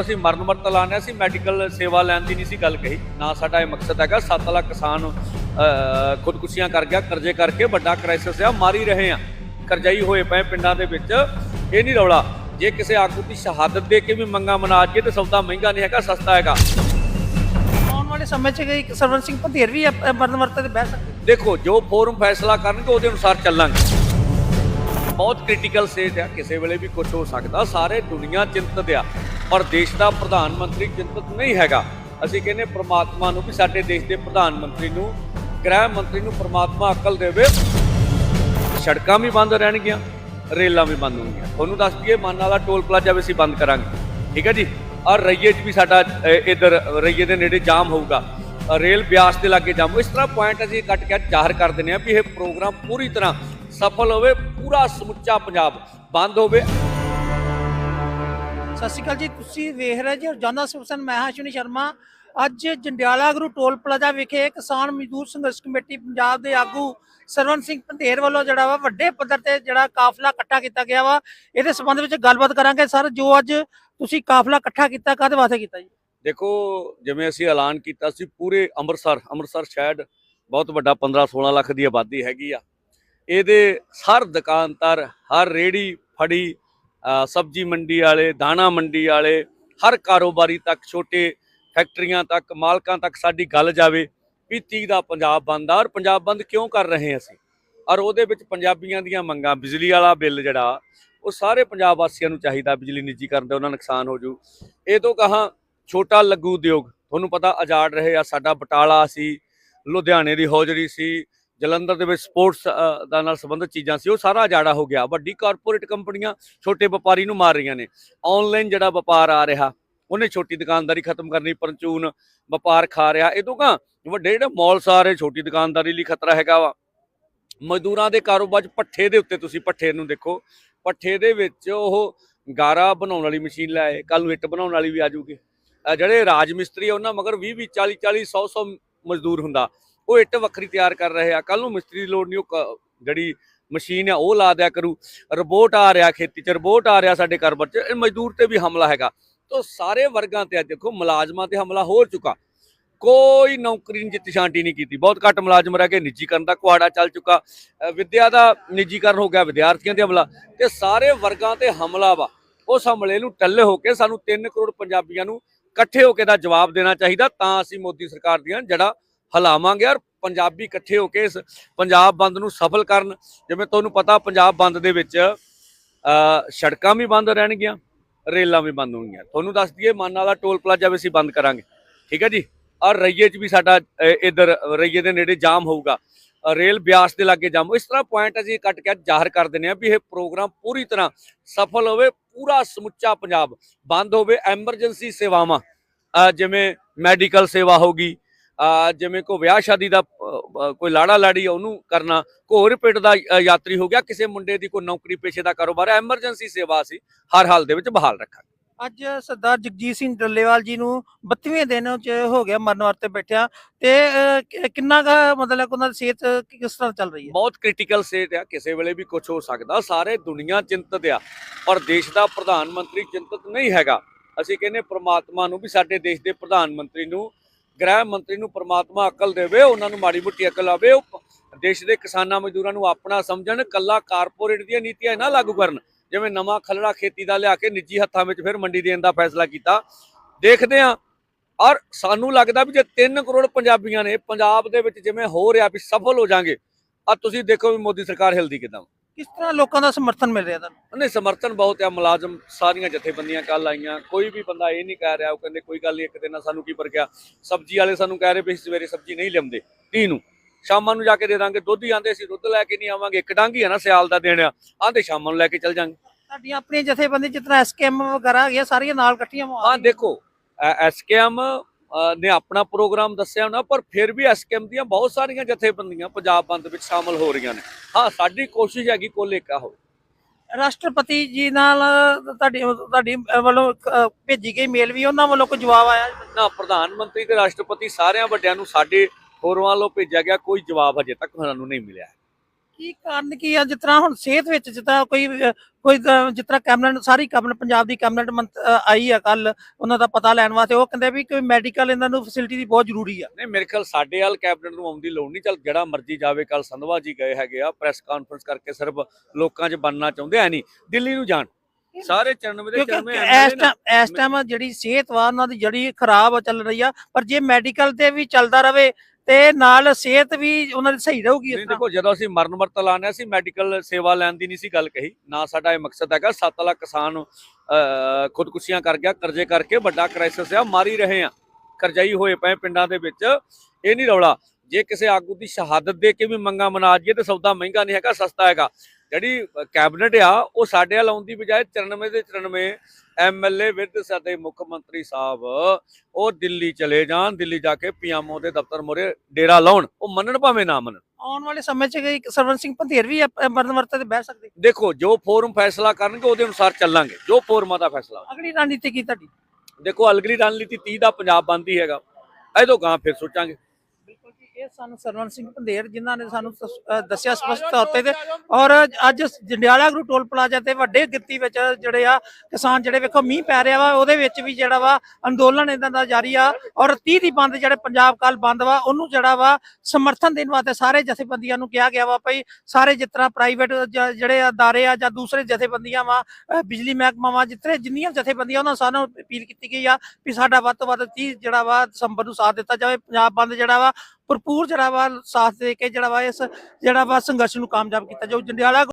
ਅਸੀਂ ਮਰਨ ਮਰਤ ਲਾਣੇ ਸੀ ਮੈਡੀਕਲ ਸੇਵਾ ਲੈਣ ਦੀ ਨਹੀਂ ਸੀ ਗੱਲ ਕਹੀ। ਨਾ ਸਾਡਾ ਇਹ ਮਕਸਦ ਹੈਗਾ 7 ਲੱਖ ਕਿਸਾਨ ਖੁਦਕੁਸ਼ੀਆਂ ਕਰ ਗਿਆ ਕਰਜ਼ੇ ਕਰਕੇ ਵੱਡਾ ਕ੍ਰਾਈਸਿਸ ਆ ਮਾਰੀ ਰਹੇ ਆ। ਕਰਜ਼ਾਈ ਹੋਏ ਪਏ ਪਿੰਡਾਂ ਦੇ ਵਿੱਚ ਇਹ ਨਹੀਂ ਰੌਲਾ। ਜੇ ਕਿਸੇ ਆਗੂ ਦੀ ਸ਼ਹਾਦਤ ਦੇ ਕੇ ਵੀ ਮੰਗਾ ਮਨਾ ਕੇ ਤੇ ਸੌਦਾ ਮਹਿੰਗਾ ਨਹੀਂ ਹੈਗਾ ਸਸਤਾ ਹੈਗਾ। ਆਉਣ ਵਾਲੇ ਸਮੇਂ 'ਚ ਸਰਵਨ ਸਿੰਘ ਪੰਧੇਰ ਵੀ ਮਰਨ ਵਰਤੇ ਤੇ ਬਹਿ ਸਕਦੇ। ਦੇਖੋ ਜੋ ਫੋਰਮ ਫੈਸਲਾ ਕਰਨਗੇ ਉਹਦੇ ਅਨੁਸਾਰ ਚੱਲਾਂਗੇ। ਬਹੁਤ ਕ੍ਰਿਟੀਕਲ ਸਟੇਜ ਆ ਕਿਸੇ ਵੇਲੇ ਵੀ ਕੁਝ ਹੋ ਸਕਦਾ ਸਾਰੇ ਦੁਨੀਆ ਚਿੰਤਤ ਆ। ਪਰ ਦੇਸ਼ ਦਾ ਪ੍ਰਧਾਨ ਮੰਤਰੀ ਚਿੰਤਤ ਨਹੀਂ ਹੈਗਾ। ਅਸੀਂ ਕਹਿੰਦੇ ਪ੍ਰਮਾਤਮਾ ਨੂੰ ਵੀ ਸਾਡੇ ਦੇਸ਼ ਦੇ ਪ੍ਰਧਾਨ ਮੰਤਰੀ ਨੂੰ ਗ੍ਰਹਿ ਮੰਤਰੀ ਨੂੰ ਪ੍ਰਮਾਤਮਾ ਅਕਲ ਦੇਵੇ। ਸੜਕਾਂ ਵੀ ਬੰਦ ਰਹਿਣਗੀਆਂ ਰੇਲਾਂ ਵੀ ਬੰਦ ਹੋਣਗੀਆਂ। ਤੁਹਾਨੂੰ ਦੱਸ ਦਈਏ ਮਾਨ ਵਾਲਾ ਟੋਲ ਪਲਾਜ਼ਾ ਵੀ ਅਸੀਂ ਬੰਦ ਕਰਾਂਗੇ। ਠੀਕ ਹੈ ਜੀ? ਔਰ ਰਈਏ 'ਚ ਵੀ ਸਾਡਾ ਅ, ਇੱਧਰ ਰਈਏ ਦੇ ਨੇੜੇ ਜਾਮ ਹੋਊਗਾ। ਰੇਲ ਬਿਆਸ ਦੇ ਲਾਗੇ ਜਾਮ। ਇਸ ਤਰ੍ਹਾਂ ਪੁਆਇੰਟ ਅਸੀਂ ਕੱਟ ਕੇ ਜ਼ਾਹਰ ਕਰ ਦਿੰਦੇ ਆ ਵੀ ਇਹ ਪ੍ਰੋਗਰਾਮ ਪੂਰੀ ਤਰ੍ਹਾਂ ਸਫਲ ਹੋਵੇ ਪੂਰਾ ਸਮੁੱਚਾ ਪੰਜਾਬ ਬੰਦ ਹੋਵੇ। ਸਤਿ ਸ਼੍ਰੀ ਅਕਾਲ ਜੀ, ਤੁਸੀਂ ਵੇਖ ਰਹੇ ਜੀ ਰੋਜ਼ਾਨਾ ਸੁਪਸਨ ਮੈਂ ਹਾਂ ਅਸ਼ਵਨੀ ਸ਼ਰਮਾ। ਅੱਜ ਜੰਡਿਆਲਾ ਗੁਰੂ ਟੋਲ ਪਲਾਜ਼ਾ ਵਿਖੇ ਕਿਸਾਨ ਮਜ਼ਦੂਰ ਸੰਘਰਸ਼ ਕਮੇਟੀ ਪੰਜਾਬ ਦੇ ਆਗੂ ਸਰਵਨ ਸਿੰਘ ਪੰਧੇਰ ਵੱਲੋਂ ਜਿਹੜਾ ਵਾ ਵੱਡੇ ਪੱਧਰ ਤੇ ਜਿਹੜਾ ਕਾਫਲਾ ਇਕੱਠਾ ਕੀਤਾ ਗਿਆ ਵਾ। ਇਹਦੇ ਸੰਬੰਧ ਵਿੱਚ ਗੱਲਬਾਤ ਕਰਾਂਗੇ ਸਰ, ਜੋ ਅੱਜ ਤੁਸੀਂ ਕਾਫਲਾ ਇਕੱਠਾ ਕੀਤਾ, ਕਾਹਦੇ ਵਾਸਤੇ ਕੀਤਾ ਜੀ? ਦੇਖੋ, ਜਿਵੇਂ ਅਸੀਂ ਐਲਾਨ ਕੀਤਾ ਸੀ ਪੂਰੇ ਅੰਮ੍ਰਿਤਸਰ ਅੰਮ੍ਰਿਤਸਰ ਸ਼ਹਿਰ ਬਹੁਤ ਵੱਡਾ 15 16 ਲੱਖ ਦੀ ਆਬਾਦੀ ਹੈਗੀ ਆ। ਇਹਦੇ ਹਰ ਦੁਕਾਨਦਾਰ, ਹਰ ਰੇੜੀ ਫੜੀ ਸਬਜ਼ੀ ਮੰਡੀ ਵਾਲੇ, ਦਾਣਾ ਮੰਡੀ ਵਾਲੇ, ਹਰ ਕਾਰੋਬਾਰੀ ਤੱਕ, ਛੋਟੇ ਫੈਕਟਰੀਆਂ ਤੱਕ, ਮਾਲਕਾਂ ਤੱਕ ਸਾਡੀ ਗੱਲ ਜਾਵੇ ਵੀ 30 ਦਾ ਪੰਜਾਬ ਬੰਦ ਆ। ਔਰ ਪੰਜਾਬ ਬੰਦ ਕਿਉਂ ਕਰ ਰਹੇ ਅਸੀਂ? ਔਰ ਉਹਦੇ ਵਿੱਚ ਪੰਜਾਬੀਆਂ ਦੀਆਂ ਮੰਗਾਂ, ਬਿਜਲੀ ਵਾਲਾ ਬਿੱਲ ਜਿਹੜਾ, ਉਹ ਸਾਰੇ ਪੰਜਾਬ ਵਾਸੀਆਂ ਨੂੰ ਚਾਹੀਦਾ, ਬਿਜਲੀ ਨਿੱਜੀ ਕਰਨ ਦਾ, ਉਹਨਾਂ ਨੁਕਸਾਨ ਹੋ ਜੂ। ਇਹ ਤੋਂ ਕਹਾ ਛੋਟਾ ਲਘੂ ਉਦਯੋਗ, ਤੁਹਾਨੂੰ ਪਤਾ ਆਜ਼ਾਦ ਰਹੇ ਆ, ਸਾਡਾ ਬਟਾਲਾ ਸੀ, ਲੁਧਿਆਣੇ ਦੀ ਹੌਜਰੀ ਸੀ ਜਲੰਧਰ ਦੇ ਵਿੱਚ ਸਪੋਰਟਸ ਦਾ ਨਾਲ ਸੰਬੰਧਿਤ ਚੀਜ਼ਾਂ ਸੀ, ਉਹ ਸਾਰਾ ਉਜਾੜਾ ਹੋ ਗਿਆ। ਵੱਡੀ ਕਾਰਪੋਰੇਟ ਕੰਪਨੀਆਂ ਛੋਟੇ ਵਪਾਰੀ ਨੂੰ ਮਾਰ ਰਹੀਆਂ ਨੇ। ਆਨਲਾਈਨ ਜਿਹੜਾ ਵਪਾਰ ਆ ਰਿਹਾ, ਉਹਨੇ ਛੋਟੀ ਦੁਕਾਨਦਾਰੀ ਖਤਮ ਕਰਨੀ, ਪਰਚੂਨ ਵਪਾਰ ਖਾ ਰਿਹਾ। ਇਹ ਤੋਂ ਕਾ ਵੱਡੇ ਜਿਹੜੇ ਮਾਲ ਸਾਰੇ, ਛੋਟੀ ਦੁਕਾਨਦਾਰੀ ਲਈ ਖਤਰਾ ਹੈਗਾ ਵਾ। ਮਜ਼ਦੂਰਾਂ ਦੇ ਕਾਰੋਬਾਰ 'ਚ ਪੱਠੇ ਦੇ ਉੱਤੇ ਤੁਸੀਂ ਪੱਠੇ ਨੂੰ ਦੇਖੋ। ਪੱਠੇ ਦੇ ਵਿੱਚ ਉਹ ਗਾਰਾ ਬਣਾਉਣ ਵਾਲੀ ਮਸ਼ੀਨ ਲਾਏ ਕੱਲ ਨੂੰ ਇੱਟ ਬਣਾਉਣ ਵਾਲੀ ਵੀ ਆ ਜੂਗੀ ਜਿਹੜੇ ਰਾਜ ਮਿਸਤਰੀ ਆ, ਉਹਨਾਂ ਮਗਰ 20 20 40 40 100 100 ਮਜ਼ਦੂਰ ਹੁੰਦਾ। ਉਹ ਇੱਟ ਵੱਖਰੀ ਤਿਆਰ ਕਰ ਰਹੇ ਆ। ਕੱਲ ਨੂੰ ਮਿਸਤਰੀ ਦੀ ਲੋੜ ਨਹੀਂ, ਉਹ ਜਿਹੜੀ ਮਸ਼ੀਨ ਆ, ਉਹ ਲਾ ਦਿਆ ਕਰੂ। ਰੋਬੋਟ ਆ ਰਿਹਾ ਖੇਤੀ 'ਚ ਰੋਬੋਟ ਆ ਰਿਹਾ ਸਾਡੇ ਕਾਰੋਬਾਰ 'ਚ। ਇਹ ਮਜ਼ਦੂਰ ਤੇ ਵੀ ਹਮਲਾ ਹੈਗਾ। ਤੋਂ ਸਾਰੇ ਵਰਗਾਂ ਤੇ ਅੱਜ ਦੇਖੋ ਮੁਲਾਜ਼ਮਾਂ ਤੇ ਹਮਲਾ ਹੋ ਚੁੱਕਾ। ਕੋਈ ਨੌਕਰੀ ਜਿੱਤ ਛਾਂਟੀ ਨਹੀਂ ਕੀਤੀ। ਬਹੁਤ ਘੱਟ ਮੁਲਾਜ਼ਮ ਰਹਿ ਕੇ ਨਿੱਜੀਕਰਨ ਦਾ ਕੁਆੜਾ ਚੱਲ ਚੁੱਕਾ। ਅਹ ਵਿੱਦਿਆ ਦਾ ਨਿੱਜੀਕਰਨ ਹੋ ਗਿਆ, ਵਿਦਿਆਰਥੀਆਂ ਤੇ ਹਮਲਾ। ਤੇ ਸਾਰੇ ਵਰਗਾਂ ਤੇ ਹਮਲਾ ਵਾ। ਉਸ ਹਮਲੇ ਨੂੰ ਟੱਲੇ ਹੋ ਕੇ ਸਾਨੂੰ 3 ਕਰੋੜ ਪੰਜਾਬੀਆਂ ਨੂੰ ਇਕੱਠੇ ਹੋ ਕੇ ਦਾ ਜਵਾਬ ਦੇਣਾ ਚਾਹੀਦਾ। ਤਾਂ ਅਸੀਂ ਮੋਦੀ ਸਰਕਾਰ ਦੀਆਂ ਜੜਾ ਹਲਾਵਾਂਗੇ ਔਰ ਪੰਜਾਬੀ ਇਕੱਠੇ ਹੋ ਕੇ ਇਸ ਪੰਜਾਬ ਬੰਦ ਨੂੰ ਸਫਲ ਕਰਨ। ਜਿਵੇਂ ਤੁਹਾਨੂੰ ਪਤਾ ਪੰਜਾਬ ਬੰਦ ਦੇ ਵਿੱਚ ਸੜਕਾਂ ਵੀ ਬੰਦ ਰਹਿਣਗੀਆਂ ਰੇਲਾਂ ਵੀ ਬੰਦ ਹੋਣਗੀਆਂ। ਤੁਹਾਨੂੰ ਦੱਸ ਦਈਏ ਮਾਨ ਵਾਲਾ ਟੋਲ ਪਲਾਜ਼ਾ ਵੀ ਅਸੀਂ ਬੰਦ ਕਰਾਂਗੇ। ਠੀਕ ਹੈ ਜੀ? ਔਰ ਰਈਏ 'ਚ ਵੀ ਸਾਡਾ ਅ, ਇੱਧਰ ਰਈਏ ਦੇ ਨੇੜੇ ਜਾਮ ਹੋਊਗਾ। ਰੇਲ ਬਿਆਸ ਦੇ ਲਾਗੇ ਜਾਮ ਇਸ ਤਰ੍ਹਾਂ ਪੁਆਇੰਟ ਅਸੀਂ ਕੱਟ ਕੇ ਜ਼ਾਹਰ ਕਰ ਦਿੰਦੇ ਆ ਵੀ ਇਹ ਪ੍ਰੋਗਰਾਮ ਪੂਰੀ ਤਰ੍ਹਾਂ ਸਫਲ ਹੋਵੇ ਪੂਰਾ ਸਮੁੱਚਾ ਪੰਜਾਬ ਬੰਦ ਹੋਵੇ। ਐਮਰਜੈਂਸੀ ਸੇਵਾਵਾਂ ਜਿਵੇਂ ਮੈਡੀਕਲ ਸੇਵਾ ਹੋਗੀ ਅ, ਜਿਵੇਂ ਕੋਈ ਵਿਆਹ ਸ਼ਾਦੀ ਦਾ ਕੋਈ ਲਾੜਾ ਲਾੜੀ ਉਹਨੂੰ ਕਰਨਾ ਘੋਰ ਪਿੰਡ ਦਾ ਯਾਤਰੀ ਹੋ ਗਿਆ ਕਿਸੇ ਮੁੰਡੇ ਦੀ ਕੋਈ ਨੌਕਰੀ ਪੇਸ਼ੇ ਦਾ ਕਾਰੋਬਾਰ ਹੈ ਐਮਰਜੈਂਸੀ ਸੇਵਾ ਅਸੀਂ ਹਰ ਹਾਲ ਦੇ ਵਿੱਚ ਬਹਾਲ ਰੱਖਾਂਗੇ। ਅੱਜ ਸਰਦਾਰ ਜਗਜੀਤ ਸਿੰਘ ਡੱਲੇਵਾਲ ਜੀ ਨੂੰ 32ਵੇਂ ਦਿਨ ਚ ਹੋ ਗਿਆ ਮਰਨ ਵਰਤੇ ਬੈਠਿਆ ਤੇ ਕਿ- ਕਿੰਨਾ ਕੁ ਮਤਲਬ ਕਿ ਉਹਨਾਂ ਦੀ ਸਿਹਤ ਕਿ- ਕਿਸ ਤਰ੍ਹਾਂ ਚੱਲ ਰਹੀ ਹੈ? ਬਹੁਤ ਕ੍ਰਿਟੀਕਲ ਸਟੇਟ ਆ ਕਿਸੇ ਵੇਲੇ ਵੀ ਕੁਝ ਹੋ ਸਕਦਾ ਸਾਰੇ ਦੁਨੀਆ ਚਿੰਤਤ ਆ ਪਰ ਦੇਸ਼ ਦਾ ਪ੍ਰਧਾਨ ਮੰਤਰੀ ਚਿੰਤਤ ਨਹੀਂ ਹੈਗਾ। ਅਸੀਂ ਕਹਿੰਦੇ ਪ੍ਰਮਾਤਮਾ ਨੂੰ ਵੀ ਸਾਡੇ ਦੇਸ਼ ਦੇ ਪ੍ਰਧਾਨ ਮੰਤਰੀ ਨੂੰ ਗ੍ਰਹਿ ਮੰਤਰੀ ਨੂੰ ਪ੍ਰਮਾਤਮਾ ਅਕਲ ਦੇਵੇ, ਉਹਨਾਂ ਨੂੰ ਮਾੜੀ ਮੁੱਟੀ ਅਕਲ ਆਵੇ, ਉਹ ਦੇਸ਼ ਦੇ ਕਿਸਾਨਾਂ ਮਜ਼ਦੂਰਾਂ ਨੂੰ ਆਪਣਾ ਸਮਝਣ, ਕੱਲਾ ਕਾਰਪੋਰੇਟ ਦੀਆਂ ਨੀਤੀਆਂ ਨਾ ਲਾਗੂ ਕਰਨ। ਜਿਵੇਂ ਨਵਾਂ ਖਲੜਾ ਖੇਤੀ ਦਾ ਲਿਆ ਕੇ ਨਿੱਜੀ ਹੱਥਾਂ ਵਿੱਚ ਫਿਰ ਮੰਡੀ ਦੇਣ ਦਾ ਫੈਸਲਾ ਕੀਤਾ। ਦੇਖਦੇ ਹਾਂ, ਔਰ ਸਾਨੂੰ ਲੱਗਦਾ ਵੀ ਜੇ 3 ਕਰੋੜ ਪੰਜਾਬੀਆਂ ਨੇ ਪੰਜਾਬ ਦੇ ਵਿੱਚ ਜਿਵੇਂ ਹੋ ਰਿਹਾ ਵੀ ਸਫਲ ਹੋ ਜਾਾਂਗੇ ਆ ਤੁਸੀਂ ਦੇਖੋ ਵੀ ਮੋਦੀ ਸਰਕਾਰ ਹਿਲਦੀ ਕਿਦਾਂ। ਕਿਸ ਤਰ੍ਹਾਂ ਲੋਕਾਂ ਦਾ ਸਮਰਥਨ ਮਿਲ ਰਿਹਾ ਤੁਹਾਨੂੰ? ਉਹਨੇ ਸਮਰਥਨ ਬਹੁਤ ਆ ਮੁਲਾਜ਼ਮ ਸਾਰੀਆਂ ਜਥੇਬੰਦੀਆਂ ਕੱਲ ਆਈਆਂ। ਕੋਈ ਵੀ ਬੰਦਾ ਇਹ ਨਹੀਂ ਕਹਿ ਰਿਹਾ ਉਹ ਕਹਿੰਦੇ ਕੋਈ ਗੱਲ ਨਹੀਂ ਇੱਕ ਦਿਨ ਨਾਲ ਸਾਨੂੰ ਕੀ ਪਰਕਿਆ ਸਬਜ਼ੀ ਵਾਲੇ ਸਾਨੂੰ ਕਹਿ ਰਹੇ ਵੀ ਅਸੀਂ ਸਵੇਰੇ ਸਬਜ਼ੀ ਨਹੀਂ ਲਿਆਉਂਦੇ 30 ਨੂੰ। ਸ਼ਾਮਾਂ ਨੂੰ ਜਾ ਕੇ ਦੇ ਦਾਂਗੇ। ਦੁੱਧ ਹੀ ਆਂਦੇ ਅਸੀਂ ਦੁੱਧ ਲੈ ਕੇ ਨਹੀਂ ਆਵਾਂਗੇ। ਇੱਕ ਡਾਂਗੀ ਆ ਨਾ ਸਿਆਲ ਦਾ ਦੇਣ ਆ। ਆਂਦੇ ਸ਼ਾਮਾਂ ਨੂੰ ਲੈ ਕੇ ਚੱਲ ਜਾਾਂਗੇ। ਸਾਡੀਆਂ ਆਪਣੀਆਂ ਜਥੇਬੰਦੀ ਜਿਸ ਤਰ੍ਹਾਂ ਐਸਕੇਐਮ ਵਗੈਰਾ ਹੈਗੀਆਂ ਸਾਰੀਆਂ ਨਾਲ ਇਕੱਠੀਆਂ ਹਾਂ ਦੇਖੋ ਐਸਕੇਐਮ ਨੇ ਆਪਣਾ ਪ੍ਰੋਗਰਾਮ ਦੱਸਿਆ ਹੋਣਾ ਪਰ ਫਿਰ ਵੀ ਐਸਕੇਐਮ ਦੀਆਂ ਬਹੁਤ ਸਾਰੀਆਂ ਜਥੇਬੰਦੀਆਂ ਪੰਜਾਬ ਬੰਦ ਵਿੱਚ ਸ਼ਾਮਲ ਹੋ ਰਹੀਆਂ ਨੇ। ਹਾਂ ਸਾਡੀ ਕੋਸ਼ਿਸ਼ ਹੈਗੀ ਕੋਲ ਏਕਾ ਹੋਵੇ। ਰਾਸ਼ਟਰਪਤੀ ਜੀ ਨਾਲ ਤੁਹਾਡੀ ਤੁਹਾਡੀ ਵੱਲੋਂ ਭੇਜੀ ਗਈ ਮੇਲ ਵੀ ਉਹਨਾਂ ਵੱਲੋਂ ਕੋਈ ਜਵਾਬ ਆਇਆ? ਨਾ ਪ੍ਰਧਾਨ ਮੰਤਰੀ ਤੇ ਰਾਸ਼ਟਰਪਤੀ ਸਾਰਿਆਂ ਵੱਡਿਆਂ ਨੂੰ ਸਾਡੇ ਹੋਰਾਂ ਵੱਲੋਂ ਭੇਜਿਆ ਗਿਆ ਕੋਈ ਜਵਾਬ ਹਜੇ ਤੱਕ ਸਾਨੂੰ ਨਹੀਂ ਮਿਲਿਆ। ਕੀ ਕਾਰਨ ਕੀ ਆ? ਜਿਸ ਤਰ੍ਹਾਂ ਹੁਣ ਸਿਹਤ ਵਿੱਚ ਤਰ੍ਹਾਂ ਕੋਈ ਕੋਈ ਜਿਸ ਤਰ੍ਹਾਂ ਕੈਬਨਿਟ ਸਾਰੀ ਕੈਬਨਿਟ ਪੰਜਾਬ ਦੀ ਕੈਬਨਿਟ ਮੰਤ- ਆਈ ਆ ਕੱਲ ਉਹਨਾਂ ਦਾ ਪਤਾ ਲੈਣ ਵਾਸਤੇ ਉਹ ਕਹਿੰਦੇ ਵੀ ਕੋਈ ਮੈਡੀਕਲ ਇਹਨਾਂ ਨੂੰ ਫੈਸਿਲਿਟੀ ਦੀ ਬਹੁਤ ਜ਼ਰੂਰੀ ਆ। ਨਹੀਂ ਮੇਰੇ ਖਿਆਲ ਸਾਡੇ ਹਾਲ ਕੈਬਨਿਟ ਨੂੰ ਆਉਣ ਦੀ ਲੋੜ ਨਹੀਂ ਚੱਲ ਜਿਹੜਾ ਮਰਜ਼ੀ ਜਾਵੇ ਕੱਲ ਸੰਧਵਾ ਜੀ ਗਏ ਹੈਗੇ ਆ ਪ੍ਰੈਸ ਕਾਨਫਰੰਸ ਕਰਕੇ ਸਿਰਫ ਲੋਕਾਂ 'ਚ ਬੰਨਣਾ ਚਾਹੁੰਦੇ ਆ ਨਹੀਂ ਦਿੱਲੀ ਨੂੰ ਜਾਣ। ਸਾਰੇ 94 ਦੇ ਕਿਉਂਕਿ 94 ਇਸ ਟਾਈਮ ਇਸ ਟਾਈਮ ਜਿਹੜੀ ਸਿਹਤ ਵਾ ਉਹਨਾਂ ਦੀ ਜਿਹੜੀ ਖਰਾਬ ਚੱਲ ਰਹੀ ਆ ਪਰ ਜੇ ਮੈਡੀਕਲ ਤੇ ਵੀ ਚੱਲਦਾ ਰਵੇ ਤੇ ਨਾਲ ਸਿਹਤ ਵੀ ਉਹਨਾਂ ਦੀ ਸਹੀ ਰਹੂਗੀ ਨਹੀਂ ਦੇਖੋ ਜਦੋਂ ਅਸੀਂ ਮਰਨ ਵਰਤ ਲਾਣੇ ਅਸੀਂ ਮੈਡੀਕਲ ਸੇਵਾ ਲੈਣ ਦੀ ਨਹੀਂ ਸੀ ਗੱਲ ਕਹੀ। ਨਾ ਸਾਡਾ ਇਹ ਮਕਸਦ ਹੈਗਾ 7 ਲੱਖ ਕਿਸਾਨ ਖੁਦਕੁਸ਼ੀਆਂ ਕਰ ਗਿਆ ਕਰਜ਼ੇ ਕਰਕੇ ਵੱਡਾ ਕ੍ਰਾਈਸਿਸ ਆ ਮਾਰੀ ਰਹੇ ਆ ਕਰਜ਼ਾਈ ਹੋਏ ਪਏ ਪਿੰਡਾਂ ਦੇ ਵਿੱਚ ਇਹ ਨਹੀਂ ਰੌਲਾ। ਜੇ ਕਿਸੇ ਆਗੂ ਦੀ ਸ਼ਹਾਦਤ ਦੇ ਕੇ ਵੀ ਮੰਗਾ ਮਨਾ ਜੀਏ ਤੇ ਸੌਦਾ ਮਹਿੰਗਾ ਨਹੀਂ ਹੈਗਾ ਸਸਤਾ ਹੈਗਾ। ਜਿਹੜੀ ਕੈਬਨਿਟ ਆ ਉਹ ਸਾਡੇ ਵੱਲ ਆਉਣ ਦੀ ਬਜਾਏ 94 ਦੇ 94 ਐਮਐਲਏ ਵਿਦ ਸਾਡੇ ਮੁੱਖ ਮੰਤਰੀ ਸਾਹਿਬ ਉਹ ਦਿੱਲੀ ਚਲੇ ਜਾਣ ਦਿੱਲੀ ਜਾ ਕੇ ਪੀਐਮਓ ਦੇ ਦਫ਼ਤਰ ਮੋਰੇ ਡੇਰਾ ਲਾਉਣ। ਉਹ ਮੰਨਣ ਭਾਵੇਂ ਨਾ ਮੰਨਣ। ਆਉਣ ਵਾਲੇ ਸਮੇਂ 'ਚ ਸਰਵਨ ਸਿੰਘ ਪੰਧੇਰ ਵੀ ਅਹ, ਮਰਨ ਵਰਤੇ ਤੇ ਬਹਿ ਸਕਦੇ? ਦੇਖੋ ਜੋ ਫੋਰਮ ਫੈਸਲਾ ਕਰਨਗੇ ਉਹਦੇ ਅਨੁਸਾਰ ਚੱਲਾਂਗੇ। ਜੋ ਫੋਰਮਾਂ ਦਾ ਫੈਸਲਾ ਅਗਲੀ ਰਣਨੀਤੀ ਕੀ ਤੁਹਾਡੀ? ਦੇਖੋ ਅਲਗਰੀ ਰਣਨੀਤੀ 30 ਦਾ ਪੰਜਾਬ ਬੰਦੀ ਹੈਗਾ। ਇਹਦੋਂ ਗਾਂ ਫਿਰ ਸੋਚਾਂਗੇ। ਬਿਲਕੁਲ ਇਹ ਸਾਨੂੰ ਸਰਵਨ ਸਿੰਘ ਪੰਧੇਰ ਜਿਨ੍ਹਾਂ ਨੇ ਸਾਨੂੰ ਦੱਸਿਆ ਸਪਸ਼ਟ ਤੌਰ ਤੇ ਤੇ ਔਰ ਅੱਜ ਜੰਡਿਆਲਾ ਗਰੂ ਟੋਲ ਪਲਾਜ਼ਾ ਤੇ ਵੱਡੇ ਗਿਣਤੀ ਵਿੱਚ ਜਿਹੜੇ ਆ ਕਿਸਾਨ ਜਿਹੜੇ ਵੇਖੋ ਮੀਂਹ ਪੈ ਰਿਹਾ ਵਾ ਉਹਦੇ ਵਿੱਚ ਵੀ ਜਿਹੜਾ ਵਾ ਅੰਦੋਲਨ ਇਹਨਾਂ ਦਾ ਜਾਰੀ ਆ ਔਰ 30 ਦੀ ਬੰਦ ਜਿਹੜੇ ਪੰਜਾਬ ਕੱਲ ਬੰਦ ਵਾ ਉਹਨੂੰ ਜਿਹੜਾ ਵਾ ਸਮਰਥਨ ਦੇਣ ਵਾਸਤੇ ਸਾਰੇ ਜਥੇਬੰਦੀਆਂ ਨੂੰ ਕਿਹਾ ਗਿਆ ਵਾ ਭਈ ਸਾਰੇ ਜਿਸ ਤਰ੍ਹਾਂ ਪ੍ਰਾਈਵੇਟ ਜਿਹੜੇ ਅਦਾਰੇ ਆ ਜਾਂ ਦੂਸਰੇ ਜਥੇਬੰਦੀਆਂ ਵਾ ਬਿਜਲੀ ਮਹਿਕਮਾ ਵਾ ਜਿੱਥੇ ਜਿੰਨੀਆਂ ਜਥੇਬੰਦੀਆਂ ਉਹਨਾਂ ਸਾਰਿਆਂ ਨੂੰ ਅਪੀਲ ਕੀਤੀ ਗਈ ਆ ਵੀ ਸਾਡਾ ਵੱਧ ਤੋਂ ਵੱਧ 30 ਜਿਹੜਾ ਵਾ ਦਸੰਬਰ ਨੂੰ ਸਾਥ ਦਿੱਤਾ ਜਾਵੇ ਪੰਜਾਬ ਬੰਦ ਜਿਹੜਾ ਵਾ ਭਰਪੂਰ ਜਿਹੜਾ ਵਾ ਸਾਥ ਦੇ ਕੇ ਜਿਹੜਾ ਵਾ ਇਸ ਜਿਹੜਾ ਵਾ ਸੰਘਰਸ਼ ਨੂੰ ਕਾਮਯਾਬ ਕੀਤਾ ਜਾਊ। ਜੰਡਿਆਲਾ